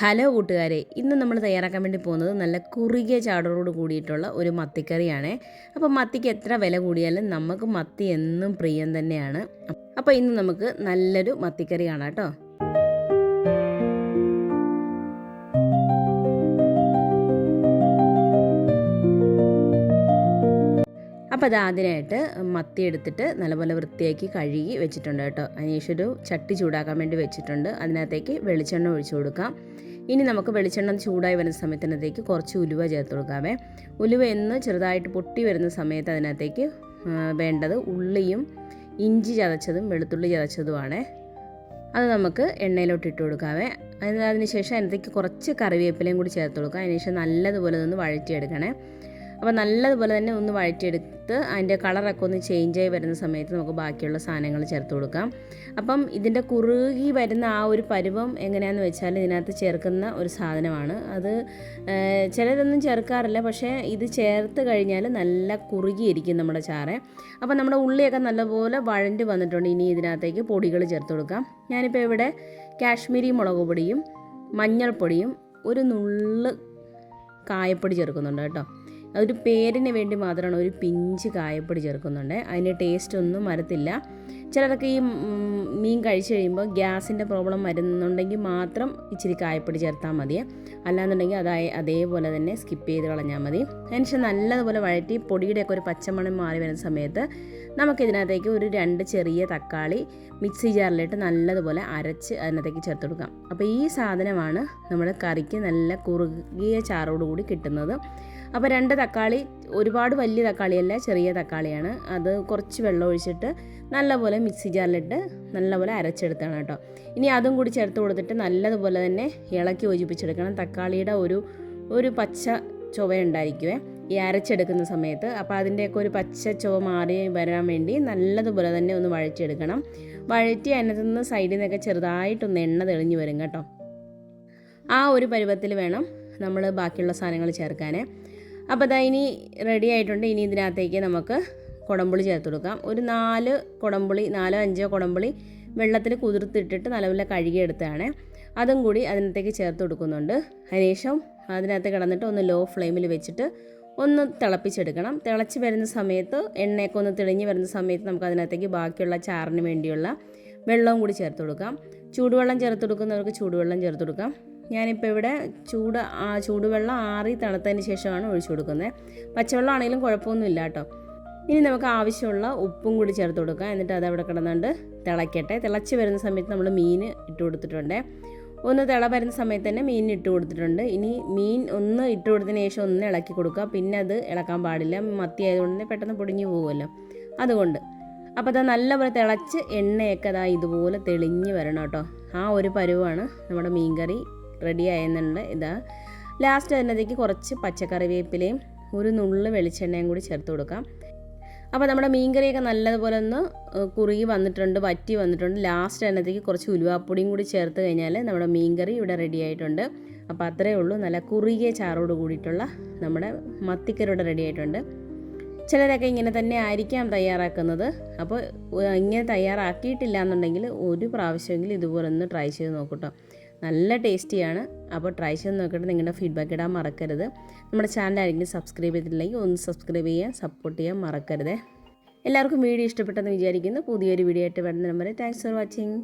Hello കൂട്ടുകാരെ ഇന്ന് നമ്മൾ തയ്യാറാക്കാൻ വേണ്ടി പോകുന്നത് നല്ല കുറുകിയ ചാടറോട് കൂടിയിട്ടുള്ള ഒരു മത്തിക്കറിയാണ്. അപ്പോൾ മത്തിക്ക് എത്ര വില കൂടിയാലും നമുക്ക് മത്തി എന്നും പ്രിയം തന്നെയാണ്. അപ്പോൾ ഇന്ന് നമുക്ക് നല്ലൊരു മത്തിക്കറി കാണാം കേട്ടോ. അപ്പോൾ അത് അതിനായിട്ട് മത്തി എടുത്തിട്ട് നല്ലപോലെ വൃത്തിയാക്കി കഴുകി വെച്ചിട്ടുണ്ട് കേട്ടോ. അതിനുശേഷം ഒരു ചട്ടി ചൂടാക്കാൻ വേണ്ടി വെച്ചിട്ടുണ്ട്. അതിനകത്തേക്ക് വെളിച്ചെണ്ണ ഒഴിച്ചു കൊടുക്കാം. ഇനി നമുക്ക് വെളിച്ചെണ്ണ ചൂടായി വരുന്ന സമയത്തിനകത്തേക്ക് കുറച്ച് ഉലുവ ചേർത്ത് കൊടുക്കാവേ ഉലുവ എന്ന് ചെറുതായിട്ട് പൊട്ടി വരുന്ന സമയത്ത് അതിനകത്തേക്ക് വേണ്ടത് ഉള്ളിയും ഇഞ്ചി ചതച്ചതും വെളുത്തുള്ളി ചതച്ചതുമാണ്. അത് നമുക്ക് എണ്ണയിലോട്ട് ഇട്ട് കൊടുക്കാവേ അതിന് ശേഷം അതിനകത്തേക്ക് കുറച്ച് കറിവേപ്പിലയും കൂടി ചേർത്ത് കൊടുക്കാം. അതിനുശേഷം നല്ലതുപോലെ ഒന്ന് വഴറ്റിയെടുക്കണേ. അപ്പോൾ നല്ലതുപോലെ തന്നെ ഒന്ന് വഴറ്റിയെടുത്ത് അതിന്റെ കളറൊക്കെ ഒന്ന് ചേഞ്ച് ആയി വരുന്ന സമയത്ത് നമുക്ക് ബാക്കിയുള്ള സാധനങ്ങൾ ചേർത്ത് കൊടുക്കാം. അപ്പം ഇതിന്റെ കുറുകി വരുന്ന ആ ഒരു പരുവം എങ്ങനെയാണെന്ന് വെച്ചാൽ ഇതിനകത്ത് ചേർക്കുന്ന ഒരു സാധനമാണ്. അത് ചിലരൊന്നും ചേർക്കാറില്ല പക്ഷേ ഇത് ചേർത്ത് കഴിഞ്ഞാൽ നല്ല കുറുകിയിരിക്കും നമ്മുടെ ചാറ്. അപ്പം നമ്മുടെ ഉള്ളിയൊക്കെ നല്ലപോലെ വഴണ്ടി വന്നിട്ടുണ്ട്. ഇനി ഇതിനകത്തേക്ക് പൊടികൾ ചേർത്ത് കൊടുക്കാം. ഞാനിപ്പോൾ ഇവിടെ കാശ്മീരി മുളക് പൊടിയും മഞ്ഞൾപ്പൊടിയും ഒരു നുള്ള് കായപ്പൊടി ചേർക്കുന്നുണ്ട് കേട്ടോ. അതൊരു പേരിന് വേണ്ടി മാത്രമാണ് ഒരു പിഞ്ച് കായപ്പൊടി ചേർക്കുന്നുണ്ട്. അതിന്റെ ടേസ്റ്റ് ഒന്നും വരത്തില്ല. ചിലരൊക്കെ ഈ മീൻ കഴിച്ചു കഴിയുമ്പോൾ ഗ്യാസിന്റെ പ്രോബ്ലം വരുന്നുണ്ടെങ്കിൽ മാത്രം ഇച്ചിരി കായപ്പൊടി ചേർത്താൽ മതി. അല്ലാന്നുണ്ടെങ്കിൽ അതായ അതേപോലെ തന്നെ സ്കിപ്പ് ചെയ്ത് കളഞ്ഞാൽ മതി. അതിനുശേഷം നല്ലതുപോലെ വഴറ്റി പൊടിയുടെയൊക്കെ ഒരു പച്ചമണം മാറി വരുന്ന സമയത്ത് നമുക്കിതിനകത്തേക്ക് ഒരു രണ്ട് ചെറിയ തക്കാളി മിക്സി ജാറിലിട്ട് നല്ലതുപോലെ അരച്ച് അതിനകത്തേക്ക് ചേർത്ത് കൊടുക്കാം. അപ്പോൾ ഈ സാധനമാണ് നമ്മുടെ കറിക്ക് നല്ല കുറുകിയ ചാറോടുകൂടി കിട്ടുന്നത്. അപ്പോൾ രണ്ട് തക്കാളി ഒരുപാട് വലിയ തക്കാളിയല്ല ചെറിയ തക്കാളിയാണ്. അത് കുറച്ച് വെള്ളം ഒഴിച്ചിട്ട് നല്ലപോലെ മിക്സി ജാറിലിട്ട് നല്ലപോലെ അരച്ചെടുത്താണ് കേട്ടോ. ഇനി അതും കൂടി ചേർത്ത് കൊടുത്തിട്ട് നല്ലതുപോലെ തന്നെ ഇളക്കി യോജിപ്പിച്ചെടുക്കണം. തക്കാളിയുടെ ഒരു ഒരു പച്ച ചുവ ഉണ്ടായിരിക്കുവേ ഈ അരച്ചെടുക്കുന്ന സമയത്ത്. അപ്പോൾ അതിന്റെയൊക്കെ ഒരു പച്ച ചുവ മാറി വരാൻ വേണ്ടി നല്ലതുപോലെ തന്നെ ഒന്ന് വഴറ്റിയെടുക്കണം. വഴറ്റി അതിനകത്ത് നിന്ന് സൈഡിൽ നിന്നൊക്കെ ചെറുതായിട്ടൊന്ന് എണ്ണ തെളിഞ്ഞു വരും കേട്ടോ. ആ ഒരു പരുവത്തിൽ വേണം നമ്മൾ ബാക്കിയുള്ള സാധനങ്ങൾ ചേർക്കാനേ. അപ്പോൾ അതാ ഇനി റെഡി ആയിട്ടുണ്ട്. ഇനി ഇതിനകത്തേക്ക് നമുക്ക് കുടംപുളി ചേർത്ത് കൊടുക്കാം. ഒരു നാല് കുടംപുളി നാലോ അഞ്ചോ കുടംപുളി വെള്ളത്തിൽ കുതിർത്തിട്ടിട്ട് നല്ലപോലെ കഴുകിയെടുത്തതാണ്. അതും കൂടി അതിനകത്തേക്ക് ചേർത്ത് കൊടുക്കുന്നുണ്ട്. അതിനുശേഷം അതിനകത്ത് കിടന്നിട്ട് ഒന്ന് ലോ ഫ്ലെയിമിൽ വെച്ചിട്ട് ഒന്ന് തിളപ്പിച്ചെടുക്കണം. തിളച്ച് വരുന്ന സമയത്ത് എണ്ണയൊക്കെ ഒന്ന് തെളിഞ്ഞ് വരുന്ന സമയത്ത് നമുക്ക് അതിനകത്തേക്ക് ബാക്കിയുള്ള ചാറിന് വേണ്ടിയുള്ള വെള്ളവും കൂടി ചേർത്ത് കൊടുക്കാം. ചൂടുവെള്ളം ചേർത്ത് കൊടുക്കുന്നവർക്ക് ചൂടുവെള്ളം ചേർത്ത് കൊടുക്കാം. ഞാനിപ്പോൾ ഇവിടെ ചൂട് ചൂടുവെള്ളം ആറി തണുത്തതിന് ശേഷമാണ് ഒഴിച്ചു കൊടുക്കുന്നത്. പച്ചവെള്ളം ആണെങ്കിലും കുഴപ്പമൊന്നുമില്ല കേട്ടോ. ഇനി നമുക്ക് ആവശ്യമുള്ള ഉപ്പും കൂടി ചേർത്ത് കൊടുക്കാം. എന്നിട്ട് അത് അവിടെ കിടന്നുകൊണ്ട് തിളയ്ക്കട്ടെ. തിളച്ച് വരുന്ന സമയത്ത് നമ്മൾ മീൻ ഇട്ട് കൊടുത്തിട്ടുണ്ട്. ഒന്ന് തിള വരുന്ന സമയത്ത് തന്നെ മീൻ ഇട്ട് കൊടുത്തിട്ടുണ്ട്. ഇനി മീൻ ഒന്ന് ഇട്ട് കൊടുത്തതിന് ശേഷം ഒന്ന് ഇളക്കി കൊടുക്കുക. പിന്നെ അത് ഇളക്കാൻ പാടില്ല. മത്തി ആയതുകൊണ്ട് തന്നെ പെട്ടെന്ന് പൊടിഞ്ഞു പോകുമല്ലോ. അതുകൊണ്ട്. അപ്പോൾ അത് നല്ലപോലെ തിളച്ച് എണ്ണയൊക്കെ അതാ ഇതുപോലെ തെളിഞ്ഞ് വരണം കേട്ടോ. ആ ഒരു പരുവാണ് നമ്മുടെ മീൻകറി. റെഡി ആയെന്നുണ്ട്. ഇതാ ലാസ്റ്റ് അതിനകത്തേക്ക് കുറച്ച് പച്ചക്കറി പച്ചക്കറിവേപ്പിലയും ഒരു നുള്ള് വെളിച്ചെണ്ണയും കൂടി ചേർത്ത് കൊടുക്കാം. അപ്പോൾ നമ്മുടെ മീൻകറിയൊക്കെ നല്ലതുപോലെ ഒന്ന് കുറുകി വന്നിട്ടുണ്ട് വറ്റി വന്നിട്ടുണ്ട്. ലാസ്റ്റ് അതിനകത്തേക്ക് കുറച്ച് ഉലുവാപ്പൊടിയും കൂടി ചേർത്ത് കഴിഞ്ഞാൽ നമ്മുടെ മീൻകറി ഇവിടെ റെഡി ആയിട്ടുണ്ട്. അപ്പോൾ അത്രയേ ഉള്ളൂ. നല്ല കുറുകിയ ചാറോട് കൂടിയിട്ടുള്ള നമ്മുടെ മത്തിക്കറി റെഡി ആയിട്ടുണ്ട്. ചിലരൊക്കെ ഇങ്ങനെ തന്നെ ആയിരിക്കാം തയ്യാറാക്കുന്നത്. അപ്പോൾ ഇങ്ങനെ തയ്യാറാക്കിയിട്ടില്ല എന്നുണ്ടെങ്കിൽ ഒരു പ്രാവശ്യമെങ്കിലും ഇതുപോലെ ഒന്ന് ട്രൈ ചെയ്ത് നോക്കൂട്ടോ നല്ല ടേസ്റ്റിയാണ്. അപ്പോൾ ട്രൈ ചെയ്ത് നോക്കിയിട്ട് നിങ്ങളുടെ ഫീഡ്ബാക്ക് ഇടാൻ മറക്കരുത്. നമ്മുടെ ചാനൽ ആരെങ്കിലും സബ്സ്ക്രൈബ് ചെയ്തിട്ടില്ലെങ്കിൽ ഒന്ന് സബ്സ്ക്രൈബ് ചെയ്യാൻ സപ്പോർട്ട് ചെയ്യാൻ മറക്കരുത്. എല്ലാവർക്കും വീഡിയോ ഇഷ്ടപ്പെട്ടെന്ന് വിചാരിക്കുന്നു. പുതിയൊരു വീഡിയോ ആയിട്ട് വരുന്ന നമ്പർ താങ്ക്സ് ഫോർ വാച്ചിങ്